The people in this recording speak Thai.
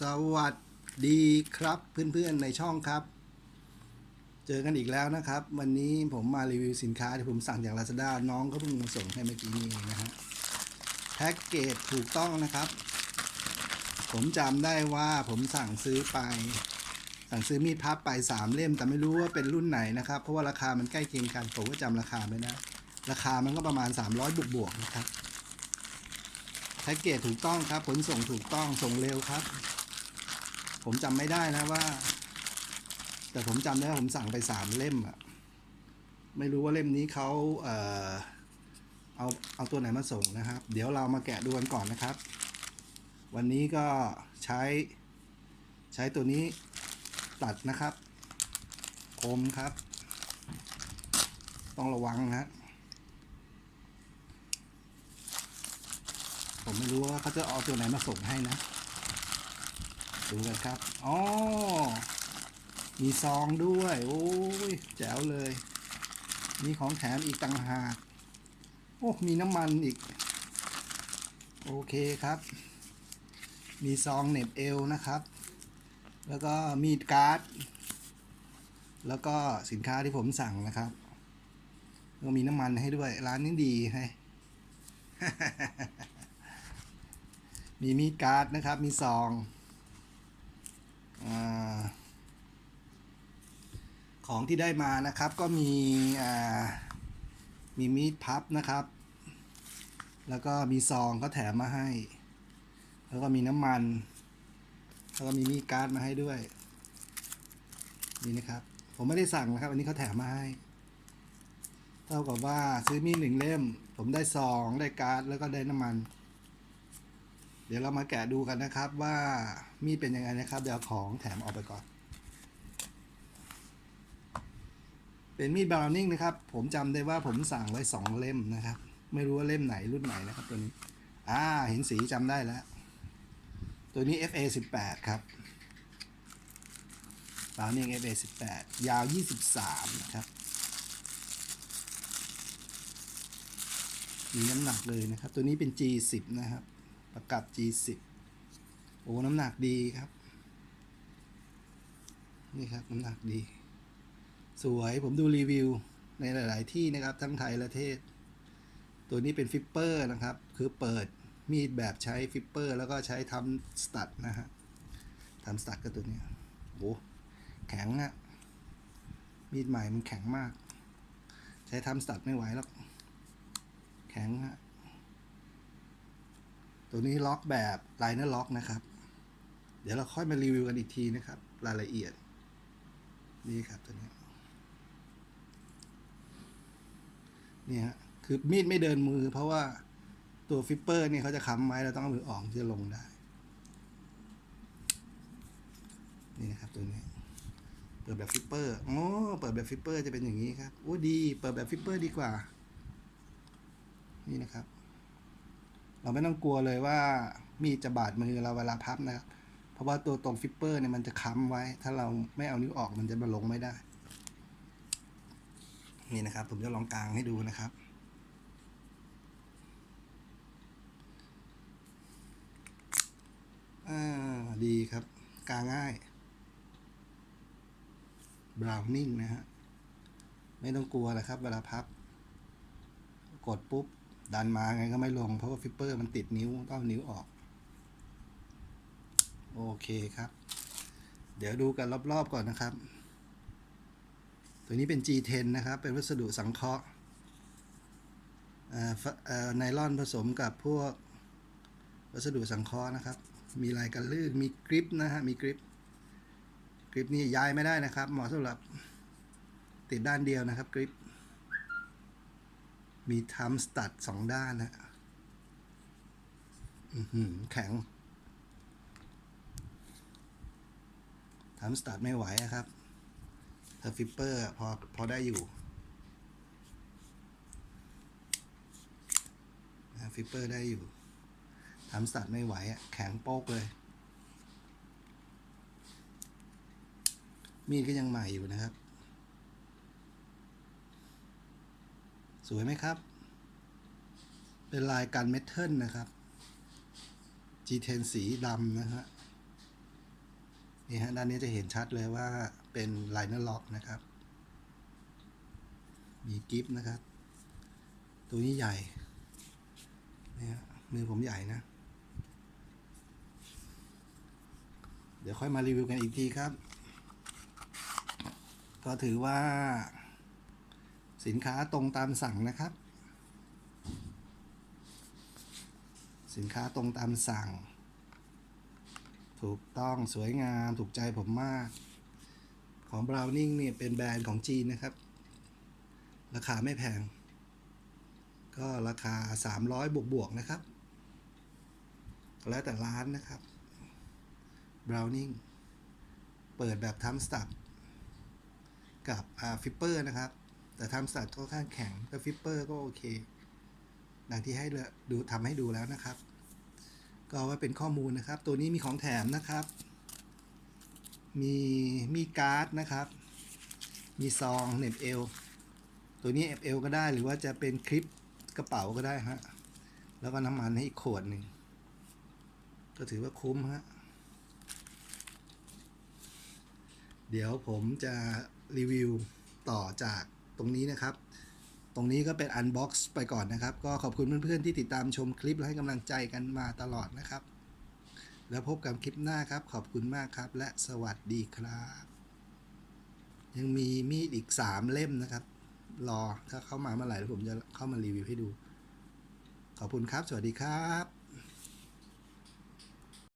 สวัสดีครับเพื่อนๆในช่องครับ เจอกันอีกแล้วนะครับ วันนี้ผมมารีวิวสินค้าที่ผมสั่งจาก Lazada น้องก็เพิ่งมาส่งให้เมื่อกี้นี้นะฮะแพ็กเกจถูกต้องนะครับ ผมจำได้ว่าผมสั่งซื้อไป สั่งซื้อมีดพับไปสามเล่ม แต่ไม่รู้ว่าเป็นรุ่นไหนนะครับ เพราะว่าราคามันใกล้เคียงกันผมก็จำราคาไม่ได้ราคามันก็ประมาณ 300 บวกบวกๆนะครับ พ็กเกจถูกต้องครับ ขนส่งถูกต้องส่งเร็วครับ ผมจำไม่ได้นะว่า แต่ผมจำได้ว่าผมสั่งไปสามเล่มอะไม่รู้ว่าเล่มนี้เขาเออเอาเอาตัวไหนมาส่งนะครับ เดี๋ยวเรามาแกะดูกันก่อนนะครับ วันนี้ก็ใช้ใช้ตัวนี้ตัดนะครับ คมครับ ต้องระวังนะ ผมไม่รู้ว่าเขาจะเอาตัวไหนมาส่งให้นะ ดูกันครับอ๋อมีซองด้วย โอ้ยแจ๋วเลย มีของแถมอีกต่างหาก โอ้มีน้ำมันอีก โอเคครับ มีซองเน็บเอวนะครับ แล้วก็มีดการ์ด แล้วก็สินค้าที่ผมสั่งนะครับแล้วก็มีน้ำมันให้ด้วย ร้านนี้ดีให้ มีมีดการ์ดนะครับ มีซองอของที่ได้มานะครับก็มีมีมีดพับนะครับ แล้วก็มีซองก็แถมมาให้ แล้วก็มีน้ำมัน แล้วก็มีมีดการ์ดมาให้ด้วย นี่นะครับ ผมไม่ได้สั่งนะครับ อันนี้เขาแถมมาให้ เท่ากับว่าซื้อมีดหนึ่งเล่ม ผมได้ซอง ได้การ์ด แล้วก็ได้น้ำมัน เดี๋ยวเรามาแกะดูกันนะครับว่ามีดเป็นยังไงนะครับ เดี๋ยวของแถมออกไปก่อน เป็นมีดบราวนิ่งนะครับ ผมจำได้ว่าผมสั่งไว้สองเล่มนะครับ ไม่รู้ว่าเล่มไหนรุ่นไหนนะครับตัวนี้ อ่า เห็นสีจำได้แล้ว ตัวนี้ FA 18ครับบราวนิ่ง FA 18ยาว 23 นะครับ มีน้ำหนักเลยนะครับ ตัวนี้เป็น G10 นะครับ ประกับ G10 โอ้ น้ำหนักดีครับ นี่ครับ น้ำหนักดี สวยผมดูรีวิวในหลาย ๆ ที่นะครับ ทั้งไทยและเทศ ตัวนี้เป็นฟิปเปอร์นะครับ คือเปิดมีดแบบใช้ฟิปเปอร์ แล้วก็ใช้ทำสตัดนะฮะทำสตัดก็ตัวนี้โอ้แข็งอะมีดใหม่มันแข็งมาก ใช้ทำสตัดไม่ไหวแล้วแข็งอะ ตัวนี้ล็อกแบบไลเนอร์ล็อกนะครับ เดี๋ยวเราค่อยมารีวิวกันอีกทีนะครับ รายละเอียด นี่ครับตัวนี้นี่ฮะคือมีดไม่เดินมือ เพราะว่าตัวฟิปเปอร์เนี่ยเขาจะค้ำไว้เราต้องเอามือออกที่จะลงได้ นี่นะครับตัวนี้ เปิดแบบฟิปเปอร์โอ้เปิดแบบฟิปเปอร์จะเป็นอย่างนี้ครับโอ้ดี เปิดแบบฟิปเปอร์ดีกว่า นี่นะครับ เราไม่ต้องกลัวเลยว่ามีดจะบาดมือเราเวลาพับนะครับ เพราะว่าตัวตรงฟิปเปอร์เนี่ยมันจะค้ำไว้ ถ้าเราไม่เอานิ้วออกมันจะมาลงไม่ได้ นี่นะครับ ผมจะลองกางให้ดูนะครับอ่าดีครับกางง่ายบราวนิ่งนะฮะ ไม่ต้องกลัวเลยครับ เวลาพับ กดปุ๊บ ดันมาไงก็ไม่ลง เพราะว่าฟิปเปอร์มันติดนิ้วต้องเอานิ้วออก โอเคครับ เดี๋ยวดูกันรอบๆก่อนนะครับ ตัวนี้เป็น G10 นะครับ เป็นวัสดุสังเคราะห์เอ่อไนลอนผสมกับพวกวัสดุสังเคราะห์นะครับ มีลายกันลื่น มีกริปนะฮะ มีกริป กริปนี่ย้ายไม่ได้นะครับ เหมาะสำหรับติดด้านเดียวนะครับกริป มีทำสตัดสองด้านนะอื้อหือแข็งทำสตัดไม่ไหวอะครับถ้าฟิปเปอร์พอพอได้อยู่ฟิปเปอร์ได้อยู่ทำสตัดไม่ไหวอะแข็งโป๊กเลย มีดก็ยังใหม่อยู่นะครับ สวยไหมครับ เป็นลายกันเมทัลนะครับ G10 สีดำนะฮะนี่ฮะด้านนี้จะเห็นชัดเลยว่าเป็นไลเนอร์ล็อกนะครับ มีกิฟต์นะครับ ตัวนี้ใหญ่เนี่ยมือผมใหญ่นะ เดี๋ยวค่อยมารีวิวกันอีกทีครับ ก็ถือว่า สินค้าตรงตามสั่งนะครับ สินค้าตรงตามสั่ง ถูกต้องสวยงามถูกใจผมมาก ของ Browning เนี่ยเป็นแบรนด์ของจีนนะครับ ราคาไม่แพง ก็ราคา 300 บวกบวกนะครับ แล้วแต่ร้านนะครับ Browning เปิดแบบทัมสตัดกับฟิปเปอร์นะครับ แต่ทัมสตัดค่อนข้างแข็งแต่ฟิปเปอร์ก็โอเคดังที่ให้ดูทำให้ดูแล้วนะครับ ก็เอาไว้เป็นข้อมูลนะครับ ตัวนี้มีของแถมนะครับ มีมีการ์ดนะครับ มีซองเน็บเอวตัวนี้เอฟเอลก็ได้หรือว่าจะเป็นคลิปกระเป๋าก็ได้ฮะแล้วก็น้ำมันให้อีกขวดหนึ่งก็ถือว่าคุ้มฮะเดี๋ยวผมจะรีวิวต่อจาก ตรงนี้นะครับ ตรงนี้ก็เป็นอันบ็อกซ์ไปก่อนนะครับ ก็ขอบคุณเพื่อนๆที่ติดตามชมคลิปและให้กำลังใจกันมาตลอดนะครับ แล้วพบกันคลิปหน้าครับ ขอบคุณมากครับ และสวัสดีครับ ยังมีมีดอีกสามเล่มนะครับ รอถ้าเข้ามาเมื่อไหร่ผมจะเข้ามารีวิวให้ดู ขอบคุณครับ สวัสดีครับ